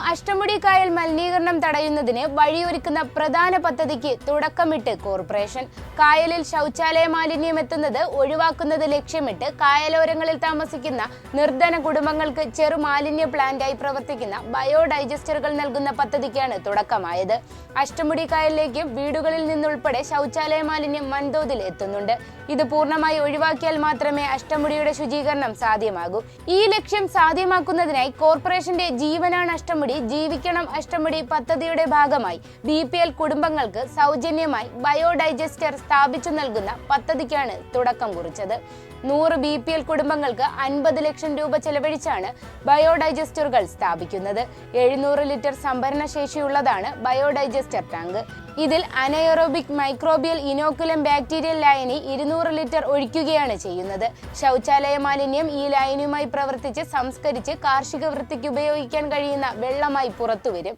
അഷ്ടമുടി കായൽ മലിനീകരണം തടയുന്നതിന് വഴിയൊരുക്കുന്ന പ്രധാന പദ്ധതിക്ക് തുടക്കമിട്ട് കോർപ്പറേഷൻ. കായലിൽ ശൗചാലയ മാലിന്യം എത്തുന്നത് ഒഴിവാക്കുന്നത് ലക്ഷ്യമിട്ട് കായലോരങ്ങളിൽ താമസിക്കുന്ന നിർധന കുടുംബങ്ങൾക്ക് ചെറു മാലിന്യ പ്ലാന്റായി പ്രവർത്തിക്കുന്ന ബയോഡൈജസ്റ്ററുകൾ നൽകുന്ന പദ്ധതിക്കാണ് തുടക്കമായത്. അഷ്ടമുടി കായലിലേക്ക് വീടുകളിൽ നിന്നുൾപ്പെടെ ശൗചാലയ മാലിന്യം വൻതോതിൽ എത്തുന്നുണ്ട്. ഇത് പൂർണമായി ഒഴിവാക്കിയാൽ മാത്രമേ അഷ്ടമുടിയുടെ ശുചീകരണം സാധ്യമാകൂ. ഈ ലക്ഷ്യം സാധ്യമാക്കുന്നതിനായി കോർപ്പറേഷന്റെ ജീവനാണ് അഷ്ടമുടി ജീവിക്കണം അഷ്ടമുടി പദ്ധതിയുടെ ഭാഗമായി. ബി പി എൽ കുടുംബങ്ങൾക്ക് സൗജന്യമായി ബയോഡൈജസ്റ്റർ സ്ഥാപിച്ചു നൽകുന്ന പദ്ധതിക്കാണ് തുടക്കം കുറിച്ചത്. നൂറ് ബി പി എൽ കുടുംബങ്ങൾക്ക് അൻപത് ലക്ഷം രൂപ ചെലവഴിച്ചാണ് ബയോഡൈജസ്റ്ററുകൾ സ്ഥാപിക്കുന്നത്. എഴുന്നൂറ് ലിറ്റർ സംഭരണ ശേഷിയുള്ളതാണ് ബയോഡൈജസ്റ്റർ ടാങ്ക്. ഇതിൽ അനയറോബിക് മൈക്രോബിയൽ ഇനോക്കുലം ബാക്ടീരിയൽ ലൈനി ഇരുന്നൂറ് ലിറ്റർ ഒഴിക്കുകയാണ് ചെയ്യുന്നത്. ശൗചാലയ മാലിന്യം ഈ ലായനിയുമായി പ്രവർത്തിച്ച് സംസ്കരിച്ച് കാർഷിക വൃത്തിക്ക് ഉപയോഗിക്കാൻ കഴിയുന്ന വെള്ളമായി പുറത്തുവരും.